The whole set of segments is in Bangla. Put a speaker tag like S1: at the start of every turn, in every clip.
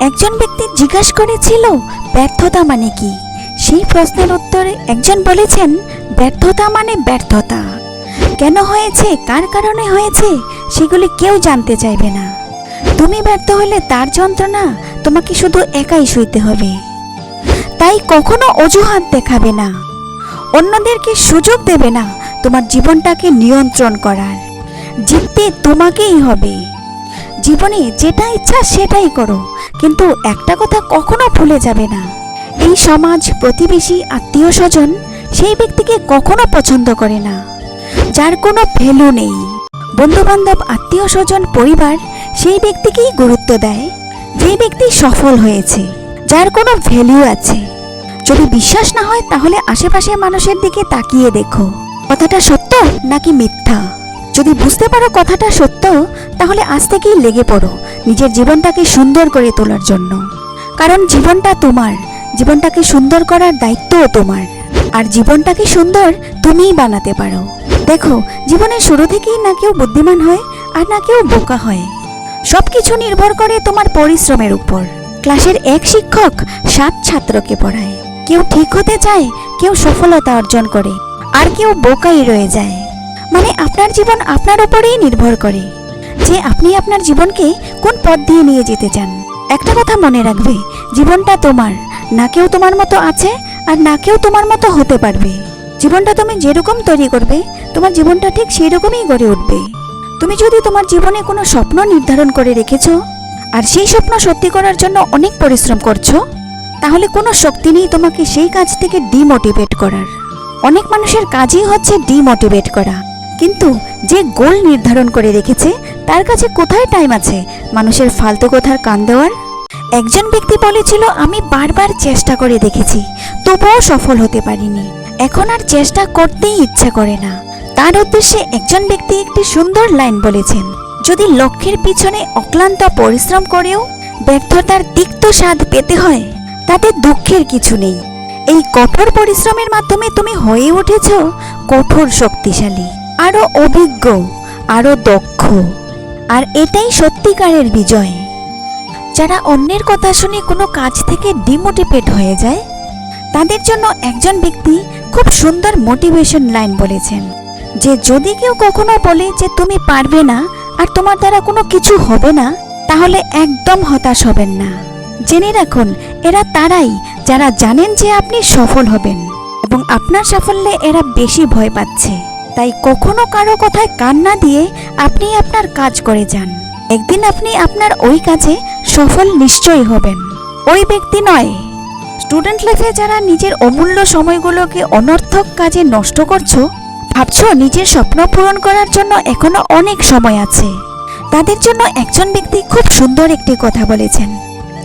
S1: একজন ব্যক্তি জিজ্ঞাসা করেছিল, ব্যর্থতা মানে কি? সেই প্রশ্নের উত্তরে একজন বলেছেন, ব্যর্থতা মানে ব্যর্থতা। কেন হয়েছে, কার কারণে হয়েছে, সেগুলি কেউ জানতে চাইবে না। তুমি ব্যর্থ হলে তার যন্ত্রণা তোমাকে শুধু একাই শুইতে হবে। তাই কখনো অজুহাত দেখাবে না। অন্যদেরকে সুযোগ দেবে না তোমার জীবনটাকে নিয়ন্ত্রণ করার। জিততে তোমাকেই হবে। জীবনে যেটা ইচ্ছা সেটাই করো। কিন্তু একটা কথা কখনো ভুলে যাবে না। এই সমাজ, প্রতিবেশী আত্মীয় স্বজন সেই ব্যক্তিকে কখনো পছন্দ করে না। যার কোনো ভ্যালু নেই। বন্ধুবান্ধব আত্মীয় স্বজন পরিবার সেই ব্যক্তিকেই গুরুত্ব দেয়। যে ব্যক্তি সফল হয়েছে, যার কোনো ভ্যালু আছে। যদি বিশ্বাস না হয়, তাহলে আশেপাশের মানুষের দিকে তাকিয়ে দেখো। কথাটা সত্য নাকি মিথ্যা? যদি বুঝতে পারো কথাটা সত্য, তাহলে আজ থেকেই লেগে পড়ো। নিজের জীবনটাকে সুন্দর করে তোলার জন্য। কারণ জীবনটা তোমার, জীবনটাকে সুন্দর করার দায়িত্বও তোমার। আর জীবনটাকে সুন্দর তুমিই বানাতে পারো। দেখো, জীবনের শুরু থেকেই না কেউ বুদ্ধিমান হয়, আর না কেউ বোকা হয়। সব কিছু নির্ভর করে তোমার পরিশ্রমের উপর। ক্লাসের এক শিক্ষক সাত ছাত্রকে পড়ায়। কেউ ঠিক হতে চায়, কেউ সফলতা অর্জন করে, আর কেউ বোকাই রয়ে যায়। মানে আপনার জীবন আপনার উপরেই নির্ভর করে। যে আপনি আপনার জীবনকে কোন পথ দিয়ে নিয়ে যেতে চান? একটা কথা মনে রাখবে, জীবনটা তোমার। না কেউ তোমার মতো আছে আর না কেউ তোমার মতো হতে পারবে। জীবনটা তুমি যেরকম তৈরি করবে, তোমার জীবনটা ঠিক সেই রকমই গড়ে উঠবে। তুমি যদি তোমার জীবনে কোনো স্বপ্ন নির্ধারণ করে রেখেছো আর সেই স্বপ্ন সত্যি করার জন্য অনেক পরিশ্রম করছ, তাহলে কোনো শক্তি নেই তোমাকে সেই কাজ থেকে ডিমোটিভেট করার। অনেক মানুষের কাজই হচ্ছে ডিমোটিভেট করা। কিন্তু যে গোল নির্ধারণ করে রেখেছে, তার কাছে কোথায় টাইম আছে? মানুষের ফালতু কথার কান দেওয়ার? একজন ব্যক্তি বলেছিল, আমি বারবার চেষ্টা করে দেখেছি, তবুও সফল হতে পারিনি। এখন আর চেষ্টা করতেই ইচ্ছা করে না। তার উদ্দেশ্যে একজন ব্যক্তি একটি সুন্দর লাইন বলেছেন, যদি লক্ষ্যের পিছনে অক্লান্ত পরিশ্রম করেও ব্যর্থতার তিক্ত স্বাদ পেতে হয়, তাতে দুঃখের কিছু নেই। এই কঠোর পরিশ্রমের মাধ্যমে তুমি হয়ে উঠেছ কঠোর শক্তিশালী। আরও অভিজ্ঞ, আরও দক্ষ, আর এটাই সত্যিকারের বিজয়। যারা অন্যের কথা শুনে কোনো কাজ থেকে ডিমোটিভেট হয়ে যায়, তাদের জন্য একজন ব্যক্তি খুব সুন্দর মোটিভেশন লাইন বলেছেন, যে যদি কেউ কখনো বলে যে তুমি পারবে না আর তোমার দ্বারা কোনো কিছু হবে না, তাহলে একদম হতাশ হবেন না। জেনে রাখুন, এরা তারাই যারা জানেন যে আপনি সফল হবেন এবং আপনার সাফল্যে এরা বেশি ভয় পাচ্ছে। তাই কখনো কারও কথায় কান না দিয়ে আপনি আপনার কাজ করে যান। একদিন আপনি আপনার ওই কাজে সফল নিশ্চয়ই হবেন। ওই ব্যক্তি নয়। স্টুডেন্ট লাইফে যারা নিজের অমূল্য সময়গুলোকে অনর্থক কাজে নষ্ট করছ, ভাবছ নিজের স্বপ্ন পূরণ করার জন্য এখনও অনেক সময় আছে। তাদের জন্য একজন ব্যক্তি খুব সুন্দর একটি কথা বলেছেন,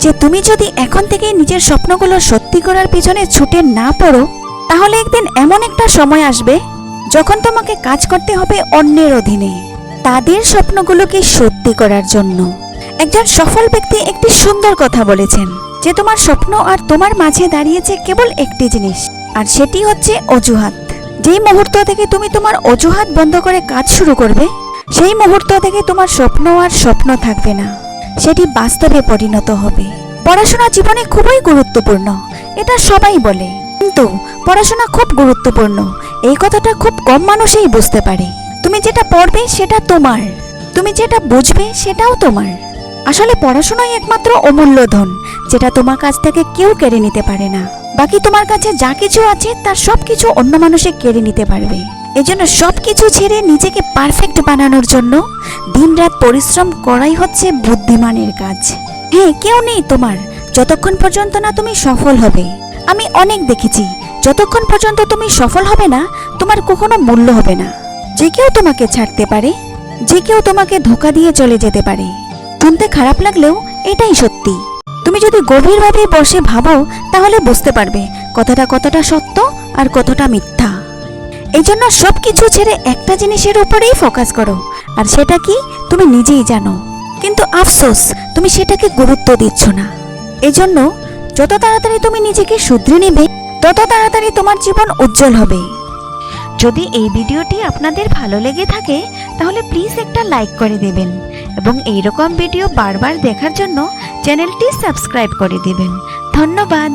S1: যে তুমি যদি এখন থেকে নিজের স্বপ্নগুলো সত্যি করার পিছনে ছুটে না পড়ো, তাহলে একদিন এমন একটা সময় আসবে যখন তোমাকে কাজ করতে হবে অন্যের অধীনে, তাদের স্বপ্নগুলোকে সত্যি করার জন্য। একজন সফল ব্যক্তি একটি সুন্দর কথা বলেছেন যে, তোমার স্বপ্ন আর তোমার মাঝে দাঁড়িয়েছে কেবল একটি জিনিস, আর সেটি হচ্ছে অজুহাত। যেই মুহূর্ত থেকে তুমি তোমার অজুহাত বন্ধ করে কাজ শুরু করবে, সেই মুহূর্ত থেকে তোমার স্বপ্ন আর স্বপ্ন থাকবে না। সেটি বাস্তবে পরিণত হবে। পড়াশোনা জীবনে খুবই গুরুত্বপূর্ণ, এটা সবাই বলে। কিন্তু পড়াশোনা খুব গুরুত্বপূর্ণ। এই কথাটা খুব কম মানুষই বুঝতে পারে। তুমি যেটা পড়বে সেটা তোমার। তুমি যেটা বুঝবে সেটাও তোমার। আসলে পড়াশোনাই একমাত্র অমূল্য ধন, যেটা তোমার কাছ থেকে কেউ কেড়ে নিতে পারে না। বাকি তোমার কাছে যা কিছু আছে, তার সব কিছু অন্য মানুষে কেড়ে নিতে পারবে। এজন্য সব কিছু ছেড়ে নিজেকে পারফেক্ট বানানোর জন্য দিনরাত পরিশ্রম করাই হচ্ছে বুদ্ধিমানের কাজ। হ্যাঁ কেউ নেই তোমার। যতক্ষণ পর্যন্ত না তুমি সফল হবে। আমি অনেক দেখেছি। যতক্ষণ পর্যন্ত তুমি সফল হবে না, তোমার কখনো মূল্য হবে না। যে কেউ তোমাকে ছাড়তে পারে, যে কেউ তোমাকে ধোকা দিয়ে চলে যেতে পারে। শুনতে খারাপ লাগলেও এটাই সত্যি। তুমি যদি গভীরভাবে বসে ভাবো, তাহলে বুঝতে পারবে কথাটা কতটা সত্য আর কতটা মিথ্যা। এই জন্য সব কিছু ছেড়ে একটা জিনিসের উপরেই ফোকাস করো, আর সেটা কি তুমি নিজেই জানো। কিন্তু আফসোস, তুমি সেটাকে গুরুত্ব দিচ্ছ না। এজন্য যত তাড়াতাড়ি তুমি নিজেকে শুধরে নেবে, তত তাড়াতাড়ি তোমার জীবন উজ্জ্বল হবে। যদি এই ভিডিওটি আপনাদের ভালো লেগে থাকে, তাহলে প্লিজ একটা লাইক করে দেবেন এবং এইরকম ভিডিও বারবার দেখার জন্য চ্যানেলটি সাবস্ক্রাইব করে দেবেন। ধন্যবাদ।